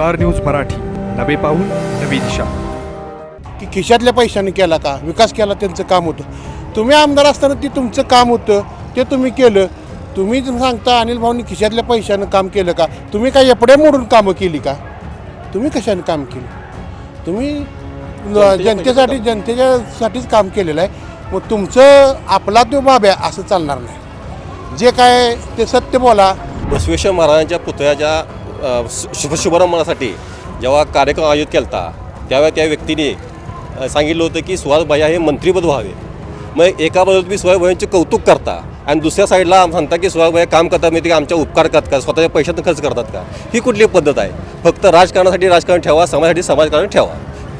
Star news Marathi. नवे पाऊल नवी दिशा. की खिशातल्या पैशाने केला का? विकास केला त्यांचं काम होतं. तुम्ही आमदार असताना ते तुमचं काम होतं ते तुम्ही केलं. तुम्ही जर सांगता अनिल भाऊनी खिशातल्या पैशानं काम केलं का? तुम्ही काय एपढ्या मोडून कामं केली का? तुम्ही कशाने काम केलं? तुम्ही जनतेसाठी जनतेच्यासाठीच काम केलेलं आहे. मग तुमचं आपला तो बाब्या असं चालणार नाही. जे काय ते सत्य बोला. बसवेश्वर महाराजांच्या पुतळ्याच्या शुभ शुभारंभासाठी जेव्हा कार्यक्रम आयोजित केला होता त्यावेळी त्या व्यक्तीने सांगितलं होतं की सुहास भैया हे मंत्रीपद व्हावे. मग एका बाजूला तुम्ही सुहास कौतुक करता आणि दुसऱ्या साईडला सांगता की सुहास काम करतात म्हणजे ते आमच्या उपकार करतात का स्वतःच्या पैशातून खर्च करतात का? ही कुठली पद्धत आहे? फक्त राजकारणासाठी राजकारण ठेवा समाजासाठी समाजकारण ठेवा.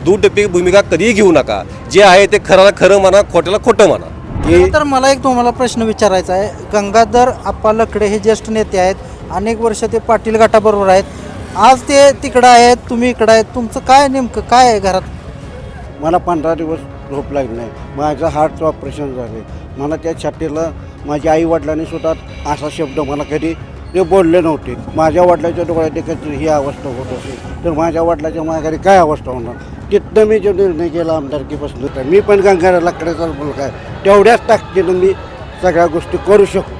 दुटप्पी भूमिका कधीही घेऊ नका. जे आहे ते खराला खरं म्हणा खोट्याला खोटं म्हणा. तर मला एक तुम्हाला प्रश्न विचारायचा आहे. गंगाधर आप्पा लकडे हे ज्येष्ठ नेते आहेत. अनेक वर्ष ते पाटील गटाबरोबर आहेत. आज ते तिकडं आहेत तुम्ही इकडं आहेत. तुमचं काय नेमकं? काय आहे घरात? मला पंधरा दिवस झोप लागली नाही. माझं हार्टचं ऑपरेशन झाले मला त्या छातीला माझ्या आई वडिलांनी सुद्धा असा शब्द मला कधी ते बोलले नव्हते. माझ्या वडिलाच्या डोळ्यात एकच ही अवस्था होत असेल तर माझ्या वडिलाच्या माझ्या घरी काय अवस्था होणार? तिथनं मी जो निर्णय केला आमदारकीपासून मी पण गंगारा लाकडाचा मुलगा आहे तेवढ्याच ताकदीनं मी सगळ्या गोष्टी करू शकतो.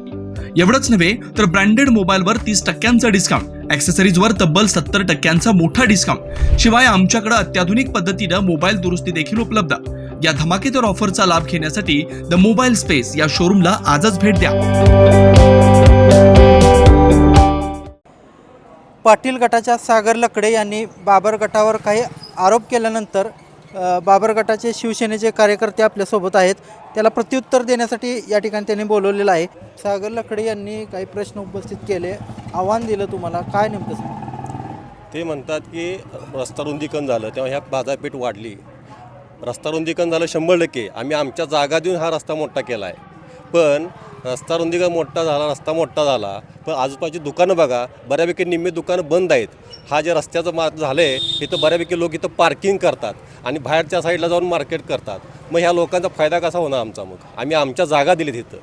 एवढंच नव्हे तर ब्रँडेड मोबाईलवर तीस टक्क्यांचा डिस्काउंट ॲक्सेसरीजवर तब्बल सत्तर टक्क्यांचा मोठा डिस्काउंट शिवाय आमच्याकडे अत्याधुनिक पद्धतीनं मोबाईल दुरुस्ती देखील उपलब्ध. या धमाकेदार ऑफरचा लाभ घेण्यासाठी द मोबाईल स्पेस या शोरूमला आजच भेट द्या. पाटील गटाच्या सागर लकडे यांनी बाबर गटावर काही आरोप केल्यानंतर बाबर गटाचे शिवसेनेचे कार्यकर्ते आपल्यासोबत आहेत त्याला प्रत्युत्तर देण्यासाठी या ठिकाणी त्यांनी बोलवलेलं आहे. सागर लकडे यांनी काही प्रश्न उपस्थित केले. आव्हान दिलं तुम्हाला. काय नेमकं सांग? ते म्हणतात की रस्ता रुंदीकरण झालं तेव्हा ह्या बाजारपेठ वाढली. रस्ता रुंदीकरण झालं शंभर टक्के. आम्ही आमच्या जागा देऊन हा रस्ता मोठा केला आहे पण रस्ता रुंदीकरण मोठा झाला रस्ता मोठा झाला. पण आजूबाजूची दुकानं बघा बऱ्यापैकी निम्मे दुकानं बंद आहेत. हा जे रस्त्याचं मार्ग झालं आहे इथं बऱ्यापैकी लोक इथं पार्किंग करतात आणि बाहेरच्या साईडला जाऊन मार्केट करतात. मग ह्या लोकांचा फायदा कसा होणार आमचा मग? आम्ही आमच्या जागा दिलीत इथं.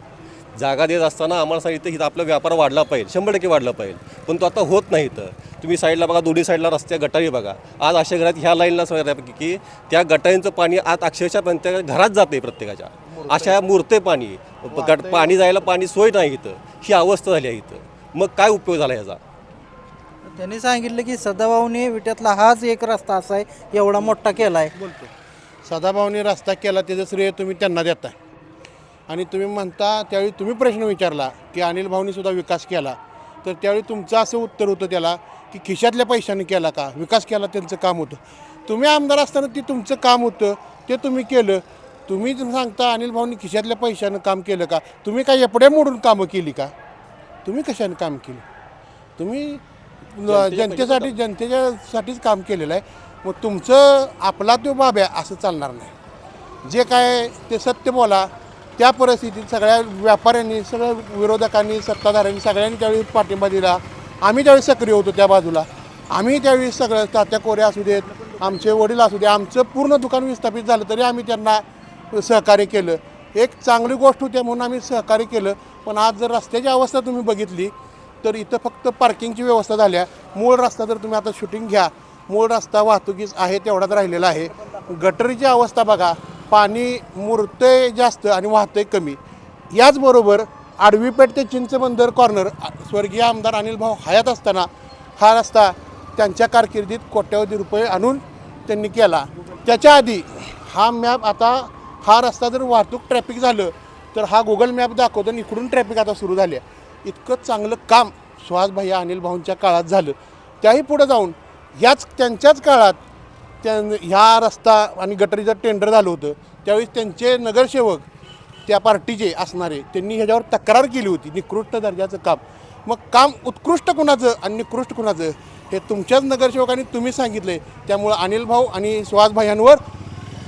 जागा देत असताना आम्हाला सांगितलं इथं आपला व्यापार वाढला पाहिजे शंभर टक्के वाढला पाहिजे. पण तो आता होत नाही इथं. तुम्ही साईडला बघा दोन्ही साईडला रस्त्या गटारी बघा. आज अशा घरात ह्या लाईनला बऱ्यापैकी की त्या गटारींचं पाणी आज अक्षरशः त्या घरात जात नाही प्रत्येकाच्या. अशा मुरते पाणी गट पाणी जायला पाणी सोय नाही इथं. ही अवस्था झाली आहे इथं. मग काय उपयोग झाला ह्याचा त्यांनी सांगितलं की सदाभाऊने विट्यातला हाच एक रस्ता असा आहे एवढा मोठा केला आहे. बोलतो. सदाभाऊनी रस्ता केला त्याचं श्रेय तुम्ही त्यांना देताय. आणि तुम्ही म्हणता त्यावेळी तुम्ही प्रश्न विचारला की अनिल भाऊनी सुद्धा विकास केला. तर त्यावेळी तुमचं असं उत्तर होतं त्याला की खिशातल्या पैशाने केला का? विकास केला त्यांचं काम होतं. तुम्ही आमदार असताना ते तुमचं काम होतं ते तुम्ही केलं. तुम्ही सांगता अनिल भाऊनी खिशातल्या पैशानं काम केलं का? तुम्ही काय एपढ्या मोडून कामं केली का? तुम्ही कशाने काम केलं? तुम्ही जनतेसाठी जनतेच्यासाठीच काम केलेलं आहे. मग तुमचं आपला तो बाब्या असं चालणार नाही. जे काय ते सत्य बोला त्या परिस्थितीत सगळ्या व्यापाऱ्यांनी सगळ्या विरोधकांनी सत्ताधाऱ्यांनी सगळ्यांनी त्यावेळी पाठिंबा दिला. आम्ही त्यावेळी सक्रिय होतो त्या बाजूला. आम्ही त्यावेळी सगळं तात्या कोरे असू देत आमचे वडील असू दे आमचं पूर्ण दुकान विस्थापित झालं तरी आम्ही त्यांना सहकार्य केलं. एक चांगली गोष्ट होती म्हणून आम्ही सहकार्य केलं. पण आज जर रस्त्याची अवस्था तुम्ही बघितली तर इथं फक्त पार्किंगची व्यवस्था झाल्या. मूळ रस्ता जर तुम्ही आता शूटिंग घ्या मूळ रस्ता वाहतुकीस आहे तेवढाच राहिलेला आहे. गटरीची अवस्था बघा पाणी मुरतंय जास्त आणि वाहतंय कमी. याचबरोबर आडवीपेठ ते चिंचबंदर कॉर्नर स्वर्गीय आमदार अनिल भाऊ हयात असताना हा रस्ता त्यांच्या कारकिर्दीत कोट्यावधी रुपये आणून त्यांनी केला. त्याच्या आधी हा मॅप आता हा रस्ता जर वाहतूक ट्रॅफिक झालं तर हा गुगल मॅप दाखवतो आणि इकडून ट्रॅफिक आता सुरू झाले इतकं चांगलं काम सुहास भैया अनिल भाऊंच्या काळात झालं. त्याही पुढं जाऊन ह्याच त्यांच्याच काळात त्या ह्या रस्ता आणि गटरीचं टेंडर झालं होतं. त्यावेळी त्यांचे नगरसेवक त्या पार्टीचे असणारे त्यांनी ह्याच्यावर तक्रार केली होती निकृष्ट दर्जाचं काम. मग काम उत्कृष्ट कुणाचं आणि निकृष्ट कुणाचं हे तुमच्याच नगरसेवकांनी तुम्ही सांगितलं आहे त्यामुळं अनिल भाऊ आणि सुहास भाईंवर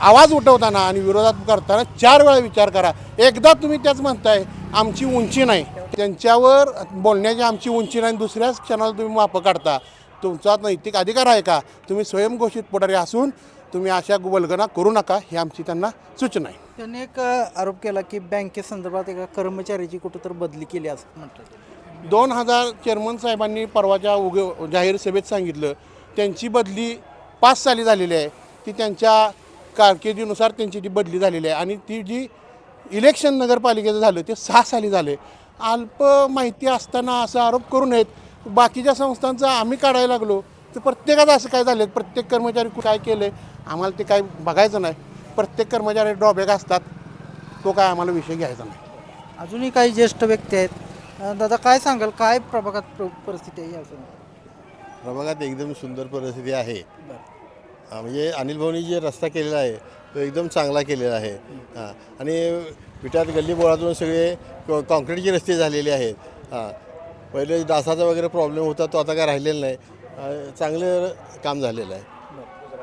आवाज उठवताना आणि विरोधात करताना चार वेळा विचार करा. एकदा तुम्ही त्याच म्हणताय आमची उंची नाही. त्यांच्यावर बोलण्याची आमची उंची नाही दुसऱ्याच क्षणाला तुम्ही मापं काढता. तुमचा नैतिक अधिकार आहे का? तुम्ही स्वयंघोषित पुढारी असून तुम्ही अशा वल्गना करू नका ही आमची त्यांना सूचना आहे. त्यांनी एक आरोप केला की बँकेसंदर्भात एका कर्मचाऱ्याची कुठं तर बदली केली असं म्हटलं. दोन हजार चेअरमन साहेबांनी परवाच्या उग जाहीर सभेत सांगितलं त्यांची बदली पाच साली झालेली आहे. ती त्यांच्या कारकिर्दीनुसार त्यांची ती बदली झालेली आहे आणि ती जी इलेक्शन नगरपालिकेचं झालं ते सहा साली झाले. अल्प माहिती असताना असा आरोप करू नयेत. बाकीच्या संस्थांचा आम्ही काढायला लागलो तर प्रत्येकाचं असं काय झालं प्रत्येक कर्मचारी काय केलं आहे आम्हाला ते काय बघायचं नाही. प्रत्येक कर्मचारी ड्रॉबॅक असतात. तो काय आम्हाला विषय घ्यायचा नाही. अजूनही काही ज्येष्ठ व्यक्ती आहेत. दादा काय सांगाल? काय प्रभागात प्र- परिस्थिती आहे प्रभागात एकदम सुंदर परिस्थिती आहे. म्हणजे अनिल भाऊनी जे रस्ता केलेला आहे तो एकदम चांगला केलेला आहे. हां आणि विटात गल्ली बोळातून सगळे क- कॉन्क्रीटचे रस्ते झालेले आहेत. हां पहिले डासाचा वगैरे प्रॉब्लेम होता तो आता काय राहिलेला नाही. चांगलं काम झालेलं आहे.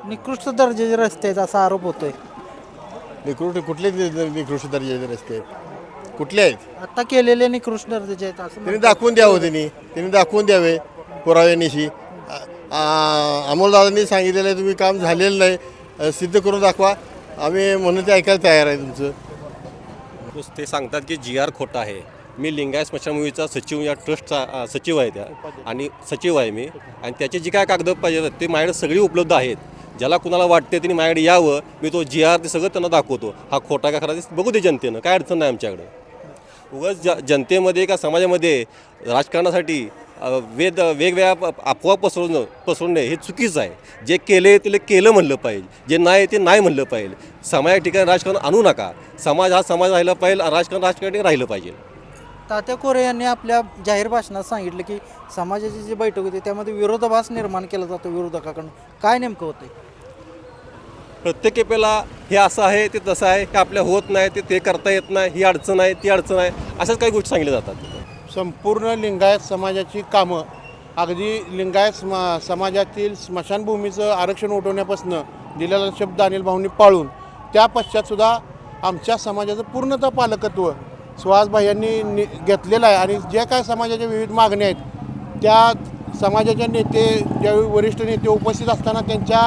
निकृष्ट दर्जाचे रस्ते आहेत असा आरोप होतोय. निकृष्ट कुठले निकृष्ट दर्जाचे रस्ते आहेत? कुठले आहेत? आता केलेले निकृष्ट दर्जाचे आहेत असं त्यांनी दाखवून द्यावं त्यांनी त्यांनी दाखवून द्यावे पुराव्यानिशी. अमोलदादांनी सांगितलेलं आहे तुम्ही काम झालेलं नाही. सिद्ध करून दाखवा. आम्ही म्हणून ते ऐकायला तयार आहे तुमचं. ते सांगतात की जी आर खोटा आहे. मी लिंगायत स्मशानभूमीचा सचिव या ट्रस्टचा सचिव आहे त्या. आणि सचिव आहे मी. आणि त्याचे जी काय कागद पाहिजे ते माझ्याकडे सगळी उपलब्ध आहेत. ज्याला कुणाला वाटते त्यांनी माझ्याकडे यावं मी तो जी आर ते सगळं त्यांना दाखवतो. हा खोटा का खरा ते बघू दे जनतेनं. काय अडचण नाही आमच्याकडं. उगाच ज जनतेमध्ये का समाजामध्ये राजकारणासाठी वेद वेगवेगळ्या अफवा पसरवणं पसरवणे हे चुकीचं आहे. जे केले ते केलं म्हणलं पाहिजे. जे नाही ते नाही म्हणलं पाहिजे. समाजा ठिकाणी राजकारण आणू नका. समाज हा समाज राहिला पाहिजे राजकारण राजकारणी राहिलं पाहिजे. तात्या कोरे यांनी आपल्या जाहीर भाषणात सांगितलं की समाजाची जी बैठक होती त्यामध्ये विरोधाभास निर्माण केला जातो विरोधकाकडून. काय नेमकं होतंय? प्रत्येक वेळेला हे असं आहे ते तसं आहे. हे आपल्या होत नाही ते ते करता येत नाही. ही अडचण आहे ती अडचण आहे. अशाच काही गोष्टी सांगितल्या जातात. संपूर्ण लिंगायत समाजाची कामं अगदी लिंगायत स्मा समाजातील स्मशानभूमीचं आरक्षण उठवण्यापासून दिलेला शब्द अनिल भाऊंनी पाळून त्या पश्चातसुद्धा आमच्या समाजाचं पूर्णतः पालकत्व सुहासभाई यांनी नि घेतलेलं आहे. आणि ज्या काय समाजाच्या विविध मागण्या आहेत त्या समाजाच्या नेते ज्यावेळी वरिष्ठ नेते उपस्थित असताना त्यांच्या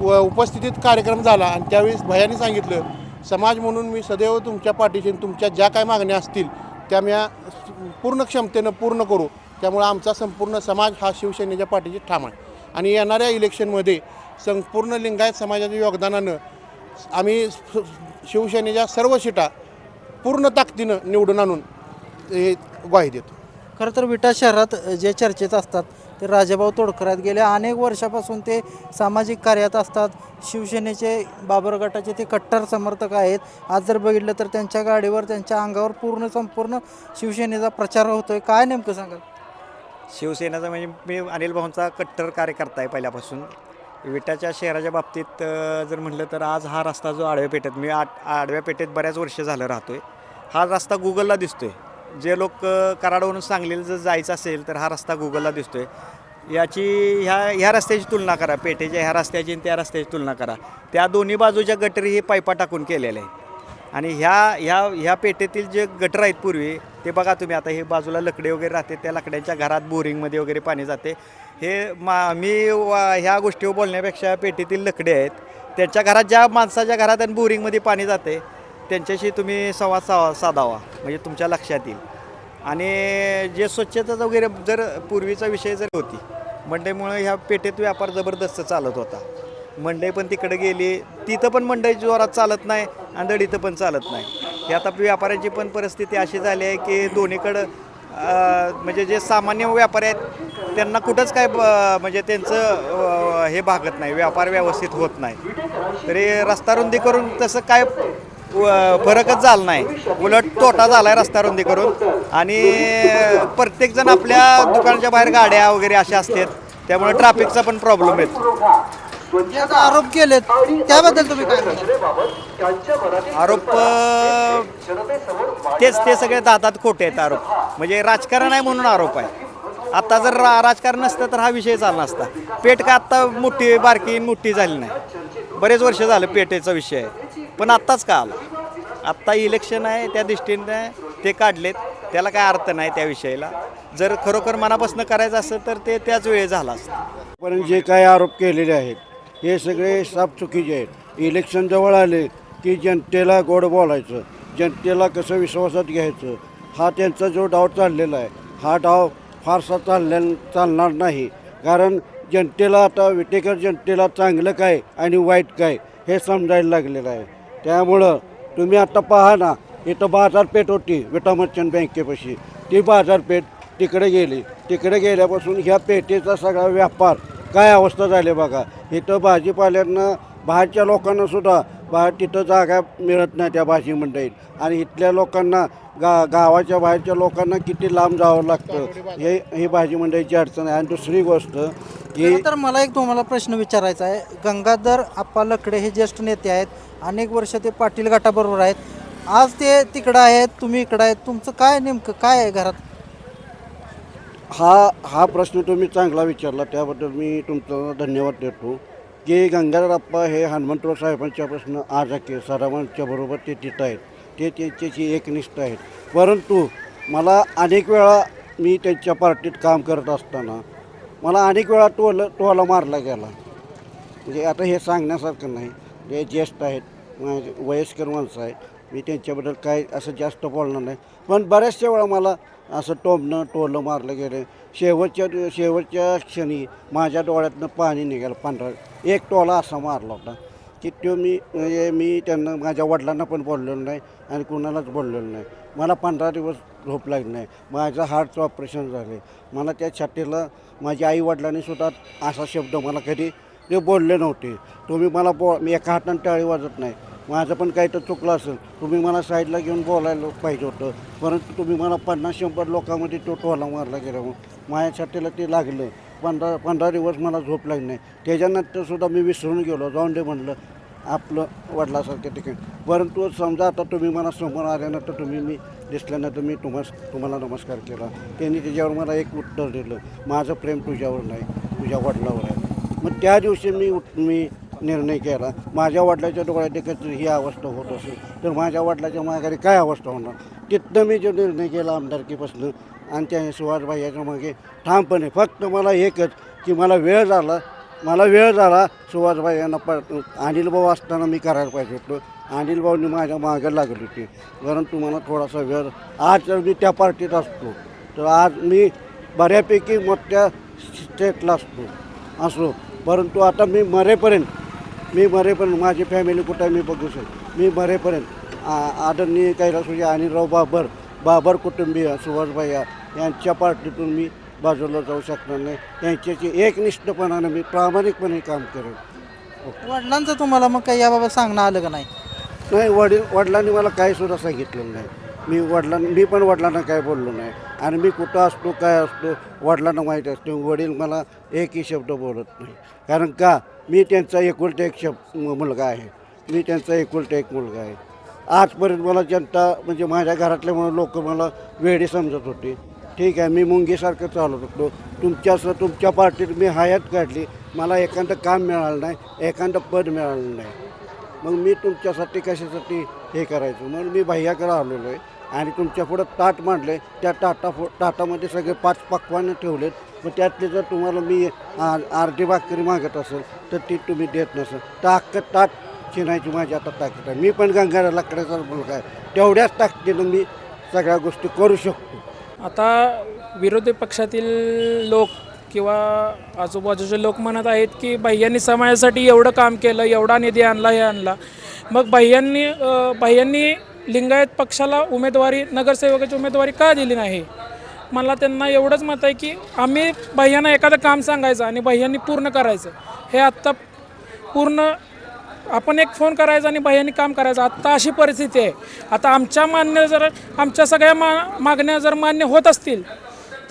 व उपस्थितीत कार्यक्रम झाला. आणि त्यावेळेस भयाने सांगितलं समाज म्हणून मी सदैव तुमच्या पाठीशी तुमच्या ज्या काय मागण्या असतील त्या मी पूर्ण क्षमतेनं पूर्ण करू. त्यामुळं आमचा संपूर्ण समाज हा शिवसेनेच्या पाठीशी ठाम आहे. आणि येणाऱ्या इलेक्शनमध्ये संपूर्ण लिंगायत समाजाच्या योगदानानं आम्ही शिवसेनेच्या सर्व शिटा पूर्ण ताकदीनं निवडून आणून हे ग्वाही देतो. खरं तर विटा शहरात जे चर्चेत असतात ते राजाभाऊ तोडकरात गेल्या अनेक वर्षापासून ते सामाजिक कार्यात असतात. शिवसेनेचे बाबर गटाचे ते कट्टर समर्थक आहेत. आज जर बघितलं तर त्यांच्या गाडीवर त्यांच्या अंगावर पूर्ण संपूर्ण शिवसेनेचा प्रचार होतो आहे काय नेमकं सांगाल? शिवसेनेचा म्हणजे मी अनिल भाऊंचा कट्टर कार्यकर्ता आहे पहिल्यापासून. विटाच्या शहराच्या बाबतीत जर म्हटलं तर आज हा रस्ता जो आडव्या पेठेत मी आड आडव्या पेठेत बऱ्याच वर्ष झालं राहतो आहे हा रस्ता गुगलला दिसतो आहे जे लोक कराडवरून सांगलीला जर जायचं असेल तर हा रस्ता गुगलला दिसतो आहे याची ह्या ह्या रस्त्याची तुलना करा पेठेच्या ह्या रस्त्याची आणि त्या रस्त्याची तुलना करा. त्या दोन्ही बाजूच्या गटरी हे पायपा टाकून केलेल्या आहेत. आणि ह्या ह्या ह्या पेठेतील जे गटर आहेत पूर्वी ते बघा तुम्ही आता हे बाजूला लकडे वगैरे राहते त्या लकड्यांच्या घरात बोरिंगमध्ये वगैरे पाणी जाते. हे मा मी वा ह्या गोष्टीवर बोलण्यापेक्षा पेठेतील लकडे आहेत. त्यांच्या घरात ज्या माणसाच्या घरात आणि बोरिंगमध्ये पाणी जाते त्यांच्याशी तुम्ही संवाद सा साधावा म्हणजे तुमच्या लक्षात येईल. आणि जे स्वच्छता वगैरे जर पूर्वीचा विषय जर होती मंडईमुळे ह्या पेठेत व्यापार जबरदस्त चालत होता. मंडई पण तिकडे गेली तिथं पण मंडई जोरात चालत नाही आणि इथं पण चालत नाही. हे आता व्यापाऱ्यांची पण परिस्थिती अशी झाली आहे की दोन्हीकडं म्हणजे जे सामान्य व्यापारी आहेत त्यांना कुठंच काय ब- म्हणजे त्यांचं हे भागत नाही व्यापार व्यवस्थित होत नाही. तरी रस्ता रुंदी करून तसं काय फरकच झाला नाही. उलट तोटा झाला आहे रस्ता रुंदी करून. आणि प्रत्येकजण आपल्या दुकानाच्या बाहेर गाड्या वगैरे अशा असतात. त्यामुळे ट्रॅफिकचा पण प्रॉब्लेम येतो जे आता आरोप केलेत. त्याबद्दल तुम्ही काय? आरोप अ, तेच ते सगळे दातात खोटे आहेत आरोप. म्हणजे राजकारण आहे म्हणून आरोप आहे. आता जर रा राजकारण नसतं तर हा विषय चालला नसता. पेट का आत्ता मोठी बारकी मोठी झाली नाही. बरेच वर्ष झालं पेटेचा विषय आहे. पण आत्ताच का आला? आत्ता इलेक्शन आहे त्या दृष्टीने ते काढलेत. त्याला काय अर्थ नाही त्या विषयाला. जर खरोखर मनापासून करायचं असेल तर ते त्याच वेळी झालं असतं. पण जे काय आरोप केलेले आहेत हे सगळे साफ चुकीचे आहेत. इलेक्शन जवळ आले की जनतेला गोड बोलायचं जनतेला कसं विश्वासात घ्यायचं हा त्यांचा जो डाव चाललेला आहे हा डाव फारसा चालल्या चालणार नाही. कारण जनतेला आता विटेकर जनतेला चांगलं काय आणि वाईट काय हे समजायला लागलेलं आहे. त्यामुळं तुम्ही आता पहा ना इथं बाजारपेठ होती विटा मर्चंट बँकेपाशी. ती बाजारपेठ तिकडे गेली. तिकडे गेल्यापासून ह्या पेठेचा सगळा व्यापार काय अवस्था झाली बघा. इथं भाजीपाल्यांना बाहेरच्या लोकांना सुद्धा बाहेर तिथं जागा मिळत नाही त्या भाजी मंडईत. आणि इथल्या लोकांना गा गावाच्या बाहेरच्या लोकांना किती लांब जावं लागतं? हे ही भाजी मंडईची अडचण आहे. आणि दुसरी गोष्ट की तर मला एक तुम्हाला प्रश्न विचारायचा आहे. गंगाधर आप्पा लकडे हे ज्येष्ठ नेते आहेत. अनेक वर्ष ते पाटील गटाबरोबर आहेत. आज ते तिकडं आहेत तुम्ही इकडं आहेत. तुमचं काय नेमकं? काय आहे घरात? हा हा प्रश्न तुम्ही चांगला विचारला. त्याबद्दल मी तुमचं धन्यवाद देतो. की गंगाधरप्पा हे हनुमंतराव साहेबांच्यापासून आज के सरावांच्या बरोबर ते तिथं आहेत. ते त्यांच्याची एकनिष्ठ आहेत. परंतु मला अनेक वेळा मी त्यांच्या पार्टीत काम करत असताना मला अनेक वेळा टोल टोला मारला गेला. म्हणजे आता हे सांगण्यासारखं नाही. जे ज्येष्ठ आहेत माझे वयस्कर माणसं आहेत मी त्यांच्याबद्दल काय असं जास्त बोलणार नाही. पण बऱ्याचशा वेळा मला असं टोमणं टोलं मारलं गेलं. शेवटच्या दिव- शेवटच्या क्षणी माझ्या डोळ्यातनं पाणी निघालं पांढरा. एक टोला असा मारला होता की तो मी म्हणजे मी त्यांना माझ्या वडिलांना पण बोललेलो नाही आणि कुणालाच बोललेलो नाही. मला पंधरा दिवस झोप लागली नाही. माझं हार्टचं ऑपरेशन झाले. मला त्या छातीला माझ्या आईवडिलांनी सुद्धा असा शब्द मला कधी ते बोलले नव्हते. तुम्ही मला बो मी एका हातानं टाळी वाजत नाही. माझं पण काही तर चुकलं असेल. तुम्ही मला साईडला घेऊन बोलायला पाहिजे होतं. परंतु तुम्ही मला पन्नास शंभर लोकांमध्ये तो टोला मारला गेला मग माझ्या छातीला ते लागलं. पंधरा पंधरा दिवस मला झोप लागली नाही. त्याच्यानंतर सुद्धा मी विसरून गेलो. जाऊन दे म्हणलं. आपलं वडिलासारख्या ठिकाणी. परंतु समजा आता तुम्ही मला समोर आल्यानंतर तुम्ही मी दिसल्यानंतर मी तुम्हास तुम्हाला नमस्कार केला. त्यांनी त्याच्यावर मला एक उत्तर दिलं. माझं प्रेम तुझ्यावर नाही तुझ्या वडिलावर आहे. मग त्या दिवशी मी मी निर्णय केला. माझ्या वडिलाच्या डोळ्यात एकत्र ही अवस्था होत असेल तर माझ्या वडिलाच्या माघारी काय अवस्था होणार? तिथनं मी जो निर्णय केला आमदारकीपासून आणि त्या सुभाषभाई याच्या मागे ठामपणे फक्त मला एकच की मला वेळ झाला मला वेळ झाला सुभाषबाई यांना प अनिल भाऊ असताना मी करायला पाहिजे होतं. अनिल भाऊनी माझ्या मागे लागली होती. परंतु मला थोडासा वेळ आज जर मी त्या पार्टीत असतो. तर आज मी बऱ्यापैकी मोठ्या स्टेटला असतो असो. परंतु आता मी मरेपर्यंत मी मरेपर्यंत माझी फॅमिली कुठं आहे मी बघू शकतो मी मरेपर्यंत आदरणीय कैलासजी अनिलराव बाबर बाबर कुटुंबीय सुभाषभाई यांच्या पार्टीतून मी बाजूला जाऊ शकणार नाही. त्यांच्याची एकनिष्ठपणानं मी प्रामाणिकपणे काम करेन. वडिलांचं तुम्हाला मग काही याबाबत सांगणं आलं का नाही? नाही वडील वडिलांनी मला काही सुद्धा सांगितलेलं नाही. मी वडिलांना मी पण वडिलांना काय बोललो नाही. आणि मी कुठं असतो काय असतो वडिलांना माहीत असते. वडील मला एकही शब्द बोलत नाही. कारण का मी त्यांचा एकुलता एक शब्द मुलगा आहे. मी त्यांचा एकुलता एक मुलगा आहे. आजपर्यंत मला जनता म्हणजे माझ्या घरातल्यामुळे लोक मला वेळी समजत होते. ठीक आहे मी मुंगीसारखं चालत होतो तुमच्या तुमच्या पार्टीत मी हयात काढली. मला एखादं काम मिळालं नाही एखादं पद मिळालं नाही. मग मी तुमच्यासाठी कशासाठी हे करायचं? म्हणून मी भैयाकडे आलेलो आहे आणि तुमच्या पुढं ताट मांडले त्या ताटा ताटामध्ये सगळे पाच पक्वानं ठेवलेत. मग त्यातले जर तुम्हाला मी आ- अर्धी भाकरी मागत असेल तर ती तुम्ही देत नसेल. तर अख्खं ताट चिनायची माझी आता ताकद आहे. मी पण गंगारा लाकडाचा मुलगा आहे. तेवढ्याच ताकदीनं मी सगळ्या गोष्टी करू शकतो. आता विरोधी पक्षातील लोक किंवा आजूबाजूचे लोक म्हणत आहेत की भैयांनी समाजासाठी एवढं काम केलं एवढा निधी आणला हे आणला. मग भैयांनी अं, भैयांनी लिंगायत पक्षाला उमेदवारी नगरसेवकाची उमेदवारी का दिली नाही? मला त्यांना एवढंच मत आहे की आम्ही भैयांना एखादं काम सांगायचं आणि भैयांनी पूर्ण करायचं. हे आत्ता पूर्ण आपण एक फोन करायचा आणि बाह्यांनी काम करायचं. आत्ता अशी परिस्थिती आहे. आता आमच्या मान्य जर आमच्या सगळ्या मा मागण्या जर मान्य होत असतील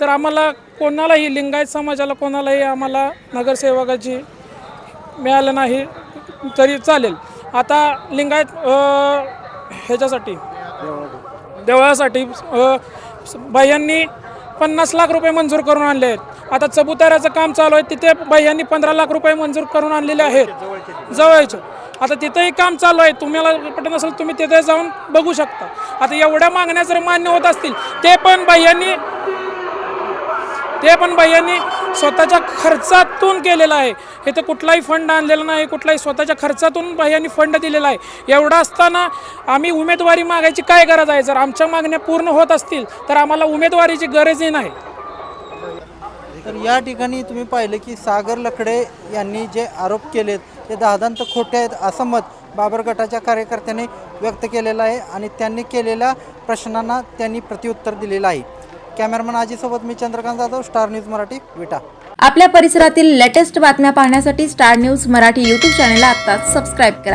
तर आम्हाला कोणालाही लिंगायत समाजाला कोणालाही आम्हाला नगरसेवकाची मिळालं नाही तरी चालेल. आता लिंगायत ह्याच्यासाठी देवळासाठी बाह्यांनी पन्नास लाख रुपये मंजूर करून आणले आहेत. आता चबुताऱ्याचं काम चालू आहे तिथे बाह्यांनी पंधरा लाख रुपये मंजूर करून आणलेले आहेत. जवळचे. आता तिथंही काम चालू आहे. तुम्हाला पटत असेल तुम्ही तिथे जाऊन बघू शकता. आता एवढ्या मागण्या जर मान्य होत असतील ते पण बाह्यांनी ते पण बाह्यांनी स्वतःच्या खर्चातून केलेलं आहे. इथं कुठलाही फंड आणलेला नाही कुठलाही स्वतःच्या खर्चातून बाह्यांनी फंड दिलेला आहे. एवढं असताना आम्ही उमेदवारी मागायची काय गरज आहे? जर आमच्या मागण्या पूर्ण होत असतील तर आम्हाला उमेदवारीची गरजही नाही. तर या ठिकाणी तुम्ही पाहिलं की सागर लकडे यांनी जे आरोप केलेत ते दादांत खोटे आहेत असं मत बाबर गटाच्या कार्यकर्त्यांनी व्यक्त केलेलं आहे आणि त्यांनी केलेल्या प्रश्नांना त्यांनी प्रत्युत्तर दिलेलं आहे. कॅमेरामन आजीसोबत मी चंद्रकांत जाधव स्टार न्यूज मराठी विटा. आपल्या परिसरातील लेटेस्ट बातम्या पाहण्यासाठी स्टार न्यूज मराठी यूट्यूब चॅनलला आत्ताच सबस्क्राईब करा.